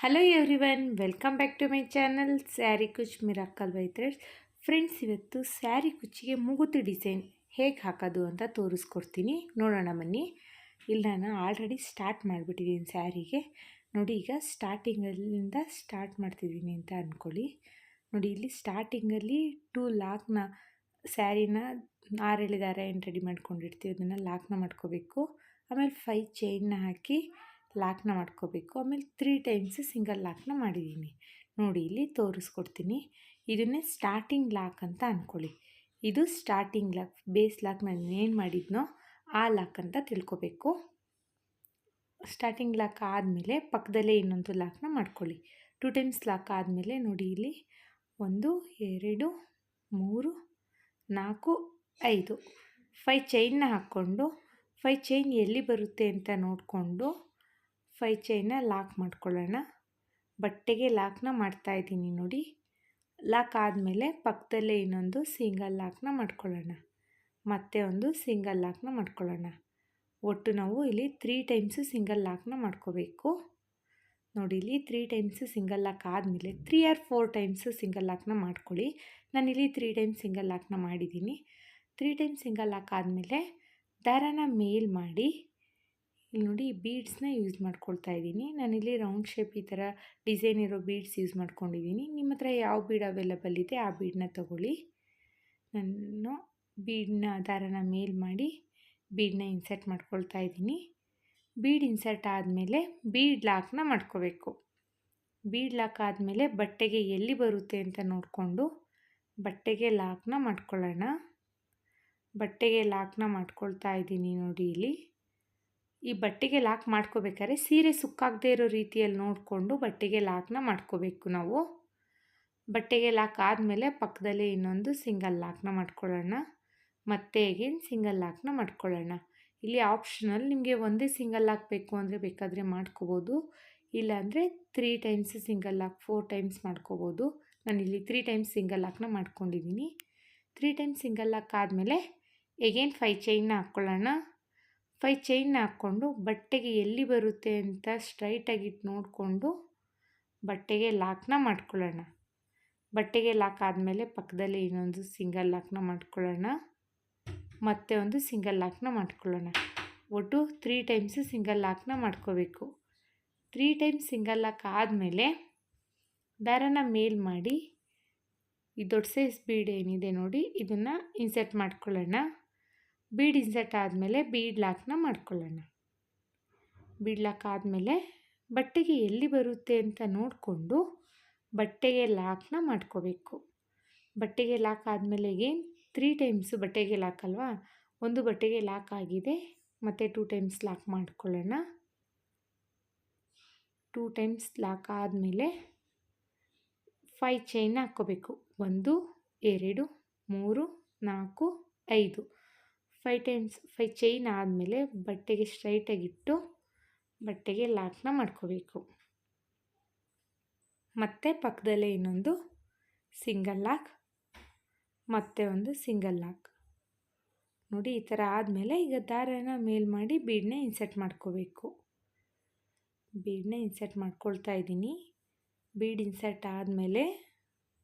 Hello everyone welcome back to my channel sari Kuch miracle ವೈತ್ರಸ್ friends ಇವತ್ತು sari ಕುಚ್ಚಿಗೆ ಮುಗುತು design ಹೇಗೆ ಹಾಕೋದು ಅಂತ ತೋರಿಸ್ಕೊಡ್ತೀನಿ. ನೋಡೋಣ ಬನ್ನಿ. ಇಲ್ಲಿ ನಾನು ಆಲ್ರೆಡಿ ಸ್ಟಾರ್ಟ್ ಮಾಡಿಬಿಟ್ಟಿದ್ದೀನಿ ಸ್ಯಾರಿಗೆ ನೋಡಿ, ಈಗ ಸ್ಟಾರ್ಟಿಂಗಲ್ಲಿಂದ ಸ್ಟಾರ್ಟ್ ಮಾಡ್ತಿದ್ದೀನಿ ಅಂತ ಅಂದ್ಕೊಳ್ಳಿ ನೋಡಿ, ಇಲ್ಲಿ ಸ್ಟಾರ್ಟಿಂಗಲ್ಲಿ ಟೂ ಲಾಕ್ನ ಸ್ಯಾರಿನ ಆರೇಳಿದಾರೆ ದಾರ ಏನು ರೆಡಿ ಮಾಡ್ಕೊಂಡಿರ್ತೀವಿ. ಅದನ್ನು ಲಾಕ್ನ ಮಾಡ್ಕೋಬೇಕು. ಆಮೇಲೆ ಫೈ ಚೈನ್ನ ಹಾಕಿ ಲಾಕ್ನ ಮಾಡ್ಕೋಬೇಕು. ಆಮೇಲೆ ತ್ರೀ ಟೈಮ್ಸ್ ಸಿಂಗಲ್ ಲಾಕ್ನ ಮಾಡಿದ್ದೀನಿ. ನೋಡಿ, ಇಲ್ಲಿ ತೋರಿಸ್ಕೊಡ್ತೀನಿ. ಇದನ್ನೇ ಸ್ಟಾರ್ಟಿಂಗ್ ಲಾಕ್ ಅಂತ ಅಂದ್ಕೊಳ್ಳಿ ಇದು ಸ್ಟಾರ್ಟಿಂಗ್ ಲಾಕ್ ಬೇಸ್ ಲಾಕ್ ನಾನು ಏನು ಮಾಡಿದ್ನೋ ಆ ಲಾಕ್ ಅಂತ ತಿಳ್ಕೊಬೇಕು. ಸ್ಟಾರ್ಟಿಂಗ್ ಲಾಕ್ ಆದಮೇಲೆ ಪಕ್ಕದಲ್ಲೇ ಇನ್ನೊಂದು ಲಾಕ್ನ ಮಾಡ್ಕೊಳ್ಳಿ. ಟೂ ಟೈಮ್ಸ್ ಲಾಕ್ ಆದಮೇಲೆ ನೋಡಿ ಇಲ್ಲಿ, ಒಂದು, ಎರಡು, ಮೂರು, ನಾಲ್ಕು, ಐದು. ಫೈ ಚೈನ್ನ ಹಾಕ್ಕೊಂಡು ಫೈ ಚೈನ್ ಎಲ್ಲಿ ಬರುತ್ತೆ ಅಂತ ನೋಡಿಕೊಂಡು ಫೈ ಚೈನ ಲಾಕ್ ಮಾಡ್ಕೊಳ್ಳೋಣ. ಬಟ್ಟೆಗೆ ಲಾಕ್ನ ಮಾಡ್ತಾಯಿದ್ದೀನಿ ನೋಡಿ. ಲಾಕ್ ಆದಮೇಲೆ ಪಕ್ಕದಲ್ಲೇ ಇನ್ನೊಂದು ಸಿಂಗಲ್ ಲಾಕ್ನ ಮಾಡ್ಕೊಳ್ಳೋಣ. ಮತ್ತೆ ಒಂದು ಸಿಂಗಲ್ ಲಾಕ್ನ ಮಾಡ್ಕೊಳ್ಳೋಣ. ಒಟ್ಟು ನಾವು ಇಲ್ಲಿ ತ್ರೀ ಟೈಮ್ಸು ಸಿಂಗಲ್ ಲಾಕ್ನ ಮಾಡ್ಕೋಬೇಕು. ನೋಡಿ, ಇಲ್ಲಿ ತ್ರೀ ಟೈಮ್ಸು ಸಿಂಗಲ್ ಲಾಕ್ ಆದಮೇಲೆ three or four times single ಲಾಕ್ನ ಮಾಡ್ಕೊಳ್ಳಿ. ನಾನಿಲ್ಲಿ ತ್ರೀ ಟೈಮ್ಸ್ ಸಿಂಗಲ್ ಲಾಕ್ನ ಮಾಡಿದ್ದೀನಿ. ತ್ರೀ ಟೈಮ್ಸ್ ಸಿಂಗಲ್ ಲಾಕ್ ಆದಮೇಲೆ ದಾರನ ಮೇಲ್ ಮಾಡಿ. ಇಲ್ಲಿ ನೋಡಿ ಬೀಡ್ಸ್ನ ಯೂಸ್ ಮಾಡ್ಕೊಳ್ತಾ ಇದ್ದೀನಿ. ನಾನಿಲ್ಲಿ ರೌಂಡ್ ಶೇಪ್ ಈ ಥರ ಡಿಸೈನ್ ಇರೋ ಬೀಡ್ಸ್ ಯೂಸ್ ಮಾಡ್ಕೊಂಡಿದ್ದೀನಿ. ನಿಮ್ಮ ಹತ್ರ ಯಾವ ಬೀಡ್ ಅವೈಲಬಲ್ ಇದೆ ಆ ಬೀಡನ್ನ ತಗೊಳ್ಳಿ. ನಾನು ಬೀಡನ್ನ ದಾರನ ಮೇಲ್ ಮಾಡಿ ಬೀಡನ್ನ ಇನ್ಸರ್ಟ್ ಮಾಡ್ಕೊಳ್ತಾ ಇದ್ದೀನಿ. ಬೀಡ್ ಇನ್ಸರ್ಟ್ ಆದಮೇಲೆ ಬೀಡ್ ಲಾಕ್ನ ಮಾಡ್ಕೋಬೇಕು. ಬೀಡ್ ಲಾಕ್ ಆದಮೇಲೆ ಬಟ್ಟೆಗೆ ಎಲ್ಲಿ ಬರುತ್ತೆ ಅಂತ ನೋಡಿಕೊಂಡು ಬಟ್ಟೆಗೆ ಲಾಕ್ನ ಮಾಡ್ಕೊಳ್ಳೋಣ. ಬಟ್ಟೆಗೆ ಲಾಕ್ನ ಮಾಡ್ಕೊಳ್ತಾ ಇದ್ದೀನಿ ನೋಡಿ ಇಲ್ಲಿ. ಈ ಬಟ್ಟೆಗೆ ಲಾಕ್ ಮಾಡ್ಕೋಬೇಕಾದ್ರೆ ಸೀರೆ ಸುಕ್ಕಾಗದೇ ಇರೋ ರೀತಿಯಲ್ಲಿ ನೋಡಿಕೊಂಡು ಬಟ್ಟೆಗೆ ಲಾಕ್ನ ಮಾಡ್ಕೋಬೇಕು ನಾವು. ಬಟ್ಟೆಗೆ ಲಾಕ್ ಆದಮೇಲೆ ಪಕ್ಕದಲ್ಲೇ ಇನ್ನೊಂದು ಸಿಂಗಲ್ ಲಾಕ್ನ ಮಾಡ್ಕೊಳ್ಳೋಣ. ಮತ್ತೆ ಅಗೇನ್ ಸಿಂಗಲ್ ಲಾಕ್ನ ಮಾಡ್ಕೊಳ್ಳೋಣ. ಇಲ್ಲಿ ಆಪ್ಷನಲ್ ನಿಮಗೆ ಒಂದೇ ಸಿಂಗಲ್ ಲಾಕ್ ಬೇಕು ಅಂದರೆ ಬೇಕಾದರೆ ಮಾಡ್ಕೋಬೋದು. ಇಲ್ಲಾಂದರೆ three times single lock four times ಮಾಡ್ಕೋಬೋದು. ನಾನು ಇಲ್ಲಿ ತ್ರೀ ಟೈಮ್ಸ್ ಸಿಂಗಲ್ ಲಾಕ್ನ ಮಾಡ್ಕೊಂಡಿದ್ದೀನಿ. ತ್ರೀ ಟೈಮ್ಸ್ ಸಿಂಗಲ್ ಲಾಕ್ ಆದಮೇಲೆ ಎಗೇನ್ ಫೈ ಚೈನ್ನ ಹಾಕ್ಕೊಳ್ಳೋಣ. ಫೈ ಚೈನ್ ಹಾಕ್ಕೊಂಡು ಬಟ್ಟೆಗೆ ಎಲ್ಲಿ ಬರುತ್ತೆ ಅಂತ ಸ್ಟ್ರೈಟಾಗಿಟ್ಟು ನೋಡಿಕೊಂಡು ಬಟ್ಟೆಗೆ ಲಾಕ್ನ ಮಾಡ್ಕೊಳ್ಳೋಣ. ಬಟ್ಟೆಗೆ ಲಾಕ್ ಆದಮೇಲೆ ಪಕ್ಕದಲ್ಲಿ ಇನ್ನೊಂದು ಸಿಂಗಲ್ ಲಾಕ್ನ ಮಾಡ್ಕೊಳ್ಳೋಣ. ಮತ್ತೆ ಒಂದು ಸಿಂಗಲ್ ಲಾಕ್ನ ಮಾಡ್ಕೊಳ್ಳೋಣ. ಒಟ್ಟು ತ್ರೀ ಟೈಮ್ಸ್ ಸಿಂಗಲ್ ಲಾಕ್ನ ಮಾಡ್ಕೋಬೇಕು. ತ್ರೀ ಟೈಮ್ಸ್ ಸಿಂಗಲ್ ಲಾಕ್ ಆದಮೇಲೆ ದಾರನ ಮೇಲ್ ಮಾಡಿ ಈ ದೊಡ್ಡ ಸೈಜ್ ಬೀಡ್ ಏನಿದೆ ನೋಡಿ, ಇದನ್ನು ಇನ್ಸರ್ಟ್ ಮಾಡ್ಕೊಳ್ಳೋಣ. ಬೀಡ್ ಇನ್ಸರ್ಟ್ ಆದಮೇಲೆ ಬೀಡ್ ಲಾಕ್ನ ಮಾಡ್ಕೊಳ್ಳೋಣ. ಬೀಡ್ ಲಾಕ್ ಆದಮೇಲೆ ಬಟ್ಟೆಗೆ ಎಲ್ಲಿ ಬರುತ್ತೆ ಅಂತ ನೋಡಿಕೊಂಡು ಬಟ್ಟೆಗೆ ಲಾಕ್ನ ಮಾಡ್ಕೋಬೇಕು. ಬಟ್ಟೆಗೆ ಲಾಕ್ ಆದಮೇಲೆ ಏನು? ತ್ರೀ ಟೈಮ್ಸು ಬಟ್ಟೆಗೆ ಲಾಕ್ ಅಲ್ವಾ? ಒಂದು ಬಟ್ಟೆಗೆ ಲಾಕ್ ಆಗಿದೆ, ಮತ್ತು ಟೂ ಟೈಮ್ಸ್ ಲಾಕ್ ಮಾಡ್ಕೊಳ್ಳೋಣ. ಟೂ ಟೈಮ್ಸ್ ಲಾಕ್ ಆದಮೇಲೆ ಫೈ ಚೈನ್ ಹಾಕ್ಕೋಬೇಕು. ಒಂದು, ಎರಡು, ಮೂರು, ನಾಲ್ಕು, ಐದು. ಫೈ ಟೈಮ್ಸ್ ಫೈ ಚೈನ್ ಆದಮೇಲೆ ಬಟ್ಟೆಗೆ ಸ್ಟ್ರೈಟಾಗಿಟ್ಟು ಬಟ್ಟೆಗೆ ಲಾಕ್ನ ಮಾಡ್ಕೋಬೇಕು. ಮತ್ತು ಪಕ್ಕದಲ್ಲೇ ಇನ್ನೊಂದು ಸಿಂಗಲ್ ಲಾಕ್ ಮತ್ತೆ ಒಂದು ಸಿಂಗಲ್ ಲಾಕ್ ನೋಡಿ, ಈ ಥರ ಆದಮೇಲೆ ಈಗ ದಾರನ ಮೇಲ್ ಮಾಡಿ ಬೀಡನ್ನ ಇನ್ಸರ್ಟ್ ಮಾಡ್ಕೋಬೇಕು. ಬೀಡನ್ನ ಇನ್ಸರ್ಟ್ ಮಾಡ್ಕೊಳ್ತಾ ಇದ್ದೀನಿ. ಬೀಡ್ ಇನ್ಸರ್ಟ್ ಆದಮೇಲೆ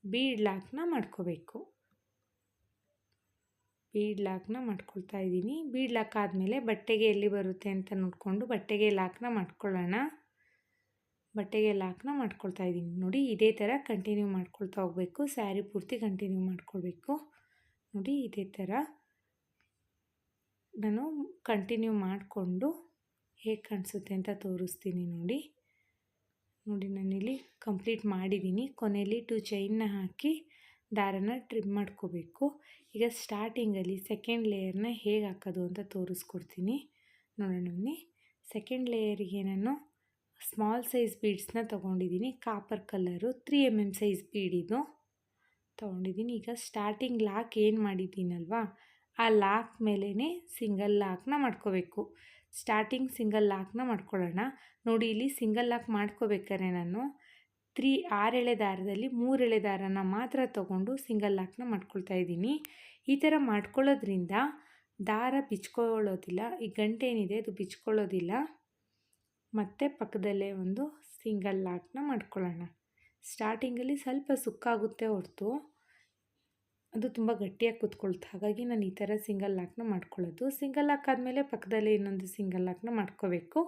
ಬೀಡ್ ಲಾಕ್ನ ಮಾಡ್ಕೋಬೇಕು. ಬೀಡ್ ಲಾಕ್ನ ಮಾಡ್ಕೊಳ್ತಾ ಇದ್ದೀನಿ. ಬೀಡ್ ಲಾಕ್ ಆದಮೇಲೆ ಬಟ್ಟೆಗೆ ಎಲ್ಲಿ ಬರುತ್ತೆ ಅಂತ ನೋಡಿಕೊಂಡು ಬಟ್ಟೆಗೆ ಲಾಕ್ನ ಮಾಡ್ಕೊಳ್ಳೋಣ. ಬಟ್ಟೆಗೆ ಲಾಕ್ನ ಮಾಡ್ಕೊಳ್ತಾ ಇದ್ದೀನಿ. ನೋಡಿ, ಇದೇ ಥರ ಕಂಟಿನ್ಯೂ ಮಾಡ್ಕೊಳ್ತಾ ಹೋಗಬೇಕು. ಸ್ಯಾರಿ ಪೂರ್ತಿ ಕಂಟಿನ್ಯೂ ಮಾಡ್ಕೊಳ್ಬೇಕು. ನೋಡಿ, ಇದೇ ಥರ ನಾನು ಕಂಟಿನ್ಯೂ ಮಾಡಿಕೊಂಡು ಹೇಗೆ ಕಾಣಿಸುತ್ತೆ ಅಂತ ತೋರಿಸ್ತೀನಿ ನೋಡಿ. ನೋಡಿ, ನಾನಿಲ್ಲಿ ಕಂಪ್ಲೀಟ್ ಮಾಡಿದ್ದೀನಿ. ಕೊನೆಯಲ್ಲಿ ಟು ಚೈನ್ನ ಹಾಕಿ ದಾರನ ಟ್ರಿಮ್ ಮಾಡ್ಕೋಬೇಕು. ಈಗ ಸ್ಟಾರ್ಟಿಂಗಲ್ಲಿ ಸೆಕೆಂಡ್ ಲೇಯರ್ನ ಹೇಗೆ ಹಾಕೋದು ಅಂತ ತೋರಿಸ್ಕೊಡ್ತೀನಿ. ನೋಡೋಣ ಬನ್ನಿ. ಸೆಕೆಂಡ್ ಲೇಯರಿಗೆ ನಾನು ಸ್ಮಾಲ್ ಸೈಜ್ ಬೀಡ್ಸ್ನ ತೊಗೊಂಡಿದ್ದೀನಿ. Copper colour three M M size bead ತೊಗೊಂಡಿದ್ದೀನಿ. ಈಗ ಸ್ಟಾರ್ಟಿಂಗ್ ಲಾಕ್ ಏನು ಮಾಡಿದ್ದೀನಲ್ವಾ? ಆ ಲಾಕ್ ಮೇಲೇ ಸಿಂಗಲ್ ಲಾಕ್ನ ಮಾಡ್ಕೋಬೇಕು. ಸ್ಟಾರ್ಟಿಂಗ್ ಸಿಂಗಲ್ ಲಾಕ್ನ ಮಾಡ್ಕೊಳ್ಳೋಣ. ನೋಡಿ, ಇಲ್ಲಿ ಸಿಂಗಲ್ ಲಾಕ್ ಮಾಡ್ಕೋಬೇಕಾದ್ರೆ ನಾನು ತ್ರೀ, ಆರೆಳೆ ದಾರದಲ್ಲಿ ಮೂರೆಳೆ ದಾರನ ಮಾತ್ರ ತಗೊಂಡು ಸಿಂಗಲ್ ಲಾಕ್ನ ಮಾಡ್ಕೊಳ್ತಾ ಇದ್ದೀನಿ. ಈ ಥರ ಮಾಡ್ಕೊಳ್ಳೋದ್ರಿಂದ ದಾರ ಬಿಚ್ಕೊಳ್ಳೋದಿಲ್ಲ, ಈ ಗಂಟೆ ಏನಿದೆ ಅದು ಬಿಚ್ಕೊಳ್ಳೋದಿಲ್ಲ. ಮತ್ತು ಪಕ್ಕದಲ್ಲೇ ಒಂದು ಸಿಂಗಲ್ ಲಾಕ್ನ ಮಾಡ್ಕೊಳ್ಳೋಣ. ಸ್ಟಾರ್ಟಿಂಗಲ್ಲಿ ಸ್ವಲ್ಪ ಸುಕ್ಕಾಗುತ್ತೆ ಹೊರತು. ಅದು ತುಂಬ ಗಟ್ಟಿಯಾಗಿ ಕೂತ್ಕೊಳ್ತು, ಹಾಗಾಗಿ ನಾನು ಈ ಥರ ಸಿಂಗಲ್ ಲಾಕ್ನ ಮಾಡ್ಕೊಳ್ಳೋದು. ಸಿಂಗಲ್ ಲಾಕ್ ಆದಮೇಲೆ ಪಕ್ಕದಲ್ಲೇ ಇನ್ನೊಂದು ಸಿಂಗಲ್ ಲಾಕ್ನ ಮಾಡ್ಕೋಬೇಕು.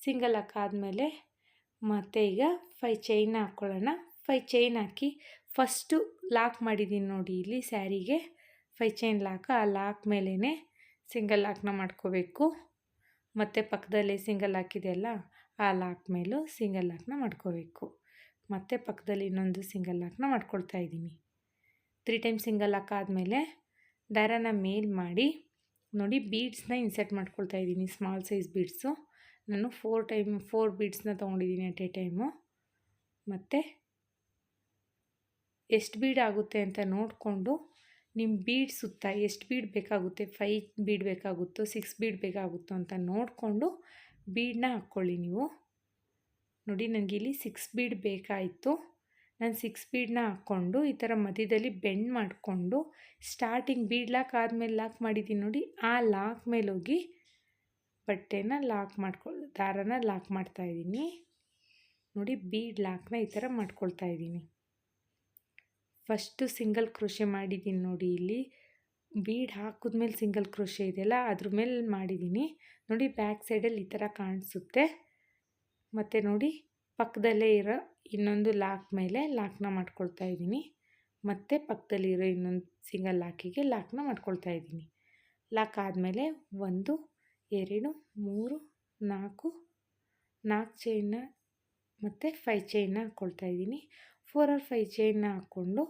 ಸಿಂಗಲ್ ಲಾಕ್ ಆದಮೇಲೆ ಮತ್ತು ಈಗ ಫೈ ಚೈನ್ ಹಾಕ್ಕೊಳ್ಳೋಣ ಫೈ ಚೈನ್ ಹಾಕಿ ಫಸ್ಟು ಲಾಕ್ ಮಾಡಿದ್ದೀನಿ ನೋಡಿ ಇಲ್ಲಿ ಸ್ಯಾರಿಗೆ. ಫೈ ಚೈನ್ ಲಾಕ್ ಆ ಲಾಕ್ ಮೇಲೇ ಸಿಂಗಲ್ ಲಾಕ್ನ ಮಾಡ್ಕೋಬೇಕು. ಮತ್ತು ಪಕ್ಕದಲ್ಲಿ ಸಿಂಗಲ್ ಹಾಕಿದೆಯಲ್ಲ ಆ ಲಾಕ್ ಮೇಲೂ ಸಿಂಗಲ್ ಲಾಕ್ನ ಮಾಡ್ಕೋಬೇಕು. ಮತ್ತು ಪಕ್ಕದಲ್ಲಿ ಇನ್ನೊಂದು ಸಿಂಗಲ್ ಲಾಕ್ನ ಮಾಡ್ಕೊಳ್ತಾ ಇದ್ದೀನಿ. ತ್ರೀ ಟೈಮ್ ಸಿಂಗಲ್ ಲಾಕ್ ಆದಮೇಲೆ ದಾರನ ಮೇಲ್ ಮಾಡಿ ನೋಡಿ ಬೀಡ್ಸ್ನ ಇನ್ಸರ್ಟ್ ಮಾಡ್ಕೊಳ್ತಾ ಇದ್ದೀನಿ ಸ್ಮಾಲ್ ಸೈಜ್ ಬೀಡ್ಸು ನಾನು ಫೋರ್ ಟೈಮ್ ಫೋರ್ ಬೀಡ್ಸ್ನ ತೊಗೊಂಡಿದ್ದೀನಿ ಅಟ್ ಎ ಟೈಮು ಮತ್ತು ಎಷ್ಟು ಬೀಡ್ ಆಗುತ್ತೆ ಅಂತ ನೋಡಿಕೊಂಡು ನಿಮ್ಮ ಬೀಡ್ ಸುತ್ತ ಎಷ್ಟು ಬೀಡ್ ಬೇಕಾಗುತ್ತೆ ಫೈ ಬೀಡ್ ಬೇಕಾಗುತ್ತೋ ಸಿಕ್ಸ್ ಬೀಡ್ ಬೇಕಾಗುತ್ತೋ ಅಂತ ನೋಡಿಕೊಂಡು ಬೀಡನ್ನ ಹಾಕ್ಕೊಳ್ಳಿ ನೀವು. ನೋಡಿ, ನನಗೆ ಇಲ್ಲಿ ಸಿಕ್ಸ್ ಬೀಡ್ ಬೇಕಾಯಿತು. ನಾನು ಸಿಕ್ಸ್ ಬೀಡನ್ನ ಹಾಕ್ಕೊಂಡು ಈ ಥರ ಮಧ್ಯದಲ್ಲಿ ಬೆಂಡ್ ಮಾಡಿಕೊಂಡು ಸ್ಟಾರ್ಟಿಂಗ್ ಬೀಡ್ ಲಾಕ್ ಆದಮೇಲೆ ಲಾಕ್ ಮಾಡಿದ್ದೀನಿ ನೋಡಿ, ಆ ಲಾಕ್ ಮೇಲೆ ಹೋಗಿ ಬಟ್ಟೆನ ಲಾಕ್ ಮಾಡ್ಕೊ, ದಾರನ ಲಾಕ್ ಮಾಡ್ತಾಯಿದ್ದೀನಿ ನೋಡಿ, ಬೀಡ್ ಲಾಕ್ನ ಈ ಥರ ಮಾಡ್ಕೊಳ್ತಾ ಇದ್ದೀನಿ. ಫಸ್ಟು ಸಿಂಗಲ್ ಕ್ರೋಶೆ ಮಾಡಿದ್ದೀನಿ ನೋಡಿ ಇಲ್ಲಿ. ಬೀಡ್ ಹಾಕಿದ್ಮೇಲೆ ಸಿಂಗಲ್ ಕ್ರೋಶೆ ಇದೆಯಲ್ಲ, ಅದ್ರ ಮೇಲೆ ಮಾಡಿದ್ದೀನಿ. ನೋಡಿ, ಬ್ಯಾಕ್ ಸೈಡಲ್ಲಿ ಈ ಥರ ಕಾಣಿಸುತ್ತೆ. ಮತ್ತು ನೋಡಿ, ಪಕ್ಕದಲ್ಲೇ ಇರೋ ಇನ್ನೊಂದು ಲಾಕ್ ಮೇಲೆ ಲಾಕ್ನ ಮಾಡ್ಕೊಳ್ತಾ ಇದ್ದೀನಿ. ಮತ್ತು ಪಕ್ಕದಲ್ಲಿರೋ ಇನ್ನೊಂದು ಸಿಂಗಲ್ ಲಾಕಿಗೆ ಲಾಕ್ನ ಮಾಡ್ಕೊಳ್ತಾ ಇದ್ದೀನಿ. ಲಾಕ್ ಆದಮೇಲೆ ಒಂದು ಎರಡು, ಮೂರು, ನಾಲ್ಕು ನಾಲ್ಕು ಚೈನ್ನ ಮತ್ತು ಫೈ ಚೈನ್ನ ಹಾಕ್ಕೊಳ್ತಾ ಇದ್ದೀನಿ. ಫೋರ್ ಆರ್ ಫೈ ಚೈನ್ನ ಹಾಕ್ಕೊಂಡು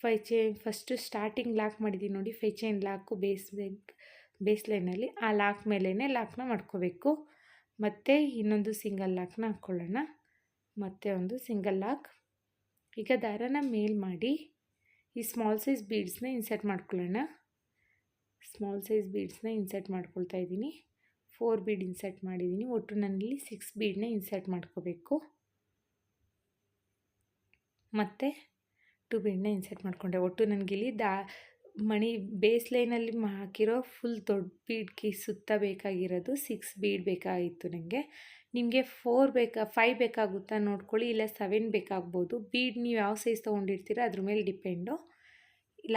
five chain first starting lock ಮಾಡಿದ್ದೀನಿ ನೋಡಿ five chain lock base base ಲೈನಲ್ಲಿ ಆ ಲಾಕ್ ಮೇಲೇ ಲಾಕ್ನ ಮಾಡ್ಕೋಬೇಕು. ಮತ್ತು ಇನ್ನೊಂದು ಸಿಂಗಲ್ ಲಾಕ್ನ ಹಾಕ್ಕೊಳ್ಳೋಣ ಮತ್ತು ಒಂದು ಸಿಂಗಲ್ ಲಾಕ್ ಈಗ ದಾರನ ಮೇಲ್ ಮಾಡಿ ಈ ಸ್ಮಾಲ್ ಸೈಜ್ ಬೀಡ್ಸ್ನ ಇನ್ಸರ್ಟ್ ಮಾಡ್ಕೊಳ್ಳೋಣ. ಸ್ಮಾಲ್ ಸೈಜ್ ಬೀಡ್ಸ್ನ ಇನ್ಸರ್ಟ್ ಮಾಡ್ಕೊಳ್ತಾ ಇದ್ದೀನಿ. ಫೋರ್ ಬೀಡ್ ಇನ್ಸರ್ಟ್ ಮಾಡಿದ್ದೀನಿ. ಒಟ್ಟು ನನ್ನಲ್ಲಿ ಸಿಕ್ಸ್ ಬೀಡನ್ನ ಇನ್ಸರ್ಟ್ ಮಾಡ್ಕೋಬೇಕು. ಮತ್ತು ಟು ಬೀಡನ್ನ ಇನ್ಸರ್ಟ್ ಮಾಡಿಕೊಂಡೆ. ಒಟ್ಟು ನನಗಿಲ್ಲಿ ದಾ, ಮಣಿ ಬೇಸ್ ಲೈನಲ್ಲಿ ಹಾಕಿರೋ ಫುಲ್ ದೊಡ್ಡ ಬೀಡ್ಗೆ ಸುತ್ತ ಬೇಕಾಗಿರೋದು ಸಿಕ್ಸ್ ಬೀಡ್ ಬೇಕಾಗಿತ್ತು ನನಗೆ ನಿಮಗೆ ಫೋರ್ ಬೇಕಾ ಫೈವ್ ಬೇಕಾಗುತ್ತಾ ನೋಡ್ಕೊಳ್ಳಿ. ಇಲ್ಲ ಸೆವೆನ್ ಬೇಕಾಗ್ಬೋದು. ಬೀಡ್ ನೀವು ಯಾವ ಸೈಜ್ ತೊಗೊಂಡಿರ್ತೀರ ಅದ್ರ ಮೇಲೆ ಡಿಪೆಂಡು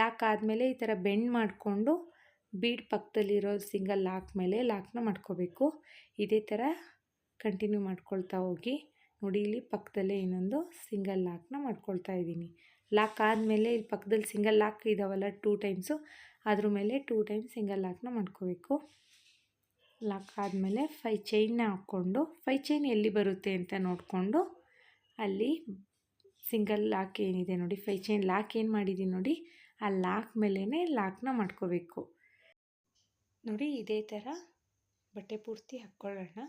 ಲಾಕ್ ಆದಮೇಲೆ ಈ ಥರ ಬೆಂಡ್ ಮಾಡಿಕೊಂಡು ಬೀಡ್ ಪಕ್ಕದಲ್ಲಿರೋ ಸಿಂಗಲ್ ಲಾಕ್ ಮೇಲೆ ಲಾಕ್ನ ಮಾಡ್ಕೋಬೇಕು. ಇದೇ ಥರ ಕಂಟಿನ್ಯೂ ಮಾಡ್ಕೊಳ್ತಾ ಹೋಗಿ. ನೋಡಿ, ಇಲ್ಲಿ ಪಕ್ಕದಲ್ಲೇ ಇನ್ನೊಂದು ಸಿಂಗಲ್ ಲಾಕ್ನ ಮಾಡ್ಕೊಳ್ತಾ ಇದ್ದೀನಿ. ಲಾಕ್ ಆದಮೇಲೆ ಇಲ್ಲಿ ಪಕ್ಕದಲ್ಲಿ ಸಿಂಗಲ್ ಲಾಕ್ ಇದಾವಲ್ಲ ಟೂ ಟೈಮ್ಸು ಅದ್ರ ಮೇಲೆ ಟೂ ಟೈಮ್ಸ್ ಸಿಂಗಲ್ ಲಾಕ್ನ ಮಾಡ್ಕೋಬೇಕು. ಲಾಕ್ ಆದಮೇಲೆ ಫೈ ಚೈನ್ನ ಹಾಕ್ಕೊಂಡು ಫೈ ಚೈನ್ ಎಲ್ಲಿ ಬರುತ್ತೆ ಅಂತ ನೋಡಿಕೊಂಡು ಅಲ್ಲಿ ಸಿಂಗಲ್ ಲಾಕ್ ಏನಿದೆ ನೋಡಿ ಫೈ ಚೈನ್ ಲಾಕ್ ಏನು ಮಾಡಿದ್ದೀನಿ ನೋಡಿ, ಆ ಲಾಕ್ ಮೇಲೇ ಲಾಕ್ನ ಮಾಡ್ಕೋಬೇಕು. ನೋಡಿ ಇದೇ ಥರ ಬಟ್ಟೆ ಪೂರ್ತಿ ಹಾಕ್ಕೊಳ್ಳೋಣ.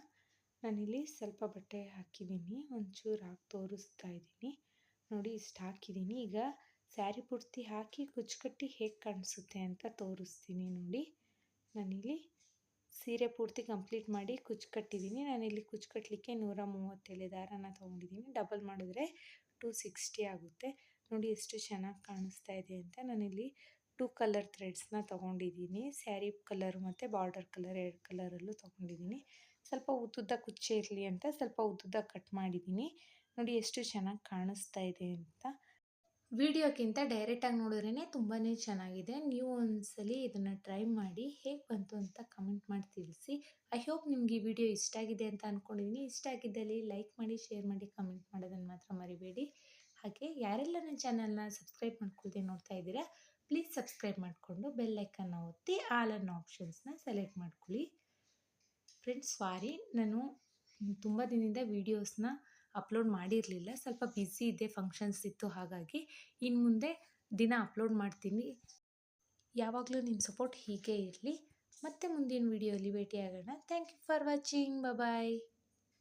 ನಾನಿಲ್ಲಿ ಸ್ವಲ್ಪ ಬಟ್ಟೆ ಹಾಕಿದ್ದೀನಿ, ಒಂಚೂರು ಹಾಕಿ ತೋರಿಸ್ತಾ ಇದ್ದೀನಿ. ನೋಡಿ ಇಷ್ಟು ಹಾಕಿದ್ದೀನಿ. ಈಗ ಸ್ಯಾರಿ ಪೂರ್ತಿ ಹಾಕಿ ಕುಚ್ಚುಕಟ್ಟಿ ಹೇಗೆ ಕಾಣಿಸುತ್ತೆ ಅಂತ ತೋರಿಸ್ತೀನಿ ನೋಡಿ. ನಾನಿಲ್ಲಿ ಸೀರೆ ಪೂರ್ತಿ ಕಂಪ್ಲೀಟ್ ಮಾಡಿ ಕುಚ್ಚು ಕಟ್ಟಿದ್ದೀನಿ ನಾನಿಲ್ಲಿ ಕುಚ್ಚು ಕಟ್ಟಲಿಕ್ಕೆ ನೂರ ಮೂವತ್ತೇಳು ದಾರನ ತೊಗೊಂಡಿದ್ದೀನಿ. ಡಬಲ್ ಮಾಡಿದ್ರೆ ಟೂ ಸಿಕ್ಸ್ಟಿ ಆಗುತ್ತೆ. ನೋಡಿ ಎಷ್ಟು ಚೆನ್ನಾಗಿ ಕಾಣಿಸ್ತಾ ಇದೆ ಅಂತ ನಾನಿಲ್ಲಿ ಟೂ ಕಲರ್ ಥ್ರೆಡ್ಸ್ನ ತೊಗೊಂಡಿದ್ದೀನಿ. ಸ್ಯಾರಿ ಕಲರ್ ಮತ್ತು ಬಾರ್ಡರ್ ಕಲರ್ ಎರಡು ಕಲರಲ್ಲೂ ತೊಗೊಂಡಿದ್ದೀನಿ. ಸ್ವಲ್ಪ ಉದ್ದುದ್ದ ಕುಚ್ಚೆ ಇರಲಿ ಅಂತ ಸ್ವಲ್ಪ ಉದ್ದುದ್ದ ಕಟ್ ಮಾಡಿದ್ದೀನಿ. ನೋಡಿ ಎಷ್ಟು ಚೆನ್ನಾಗಿ ಕಾಣಿಸ್ತಾ ಇದೆ ಅಂತ. ವಿಡಿಯೋಕ್ಕಿಂತ ಡೈರೆಕ್ಟಾಗಿ ನೋಡಿದ್ರೇ ತುಂಬಾ ಚೆನ್ನಾಗಿದೆ. ನೀವು ಒಂದ್ಸಲಿ ಇದನ್ನು ಟ್ರೈ ಮಾಡಿ ಹೇಗೆ ಬಂತು ಅಂತ ಕಮೆಂಟ್ ಮಾಡಿ ತಿಳಿಸಿ. ಐ ಹೋಪ್ ನಿಮ್ಗೆ ಈ ವಿಡಿಯೋ ಇಷ್ಟ ಆಗಿದೆ ಅಂತ ಅಂದ್ಕೊಂಡಿದ್ದೀನಿ ಇಷ್ಟ ಆಗಿದ್ದಲ್ಲಿ ಲೈಕ್ ಮಾಡಿ, ಶೇರ್ ಮಾಡಿ, ಕಮೆಂಟ್ ಮಾಡೋದನ್ನು ಮಾತ್ರ ಮರಿಬೇಡಿ. ಹಾಗೆ ಯಾರೆಲ್ಲ ನನ್ನ ಚಾನಲ್ನ ಸಬ್ಸ್ಕ್ರೈಬ್ ಮಾಡ್ಕೊಳ್ತೀನಿ ನೋಡ್ತಾ ಇದ್ದೀರಾ ಪ್ಲೀಸ್ ಸಬ್ಸ್ಕ್ರೈಬ್ ಮಾಡಿಕೊಂಡು ಬೆಲ್ಲೈಕನ್ನ ಒತ್ತಿ ಆಲ್ ಅನ್ನೋ ಆಪ್ಷನ್ಸ್ನ ಸೆಲೆಕ್ಟ್ ಮಾಡ್ಕೊಳ್ಳಿ. ಫ್ರೆಂಡ್ಸ್ ಸಾರಿ ನಾನು ತುಂಬ ದಿನದಿಂದ ವೀಡಿಯೋಸ್ನ ಅಪ್ಲೋಡ್ ಮಾಡಿರಲಿಲ್ಲ. ಸ್ವಲ್ಪ ಬ್ಯುಸಿ ಇದ್ದೆ ಫಂಕ್ಷನ್ಸ್ ಇತ್ತು, ಹಾಗಾಗಿ ಇನ್ನು ಮುಂದೆ ದಿನ ಅಪ್ಲೋಡ್ ಮಾಡ್ತೀನಿ. ಯಾವಾಗಲೂ ನಿಮ್ಮ ಸಪೋರ್ಟ್ ಹೀಗೆ ಇರಲಿ. ಮತ್ತೆ ಮುಂದಿನ ವೀಡಿಯೋಲಿ ಭೇಟಿಯಾಗೋಣ. Thank you for watching bye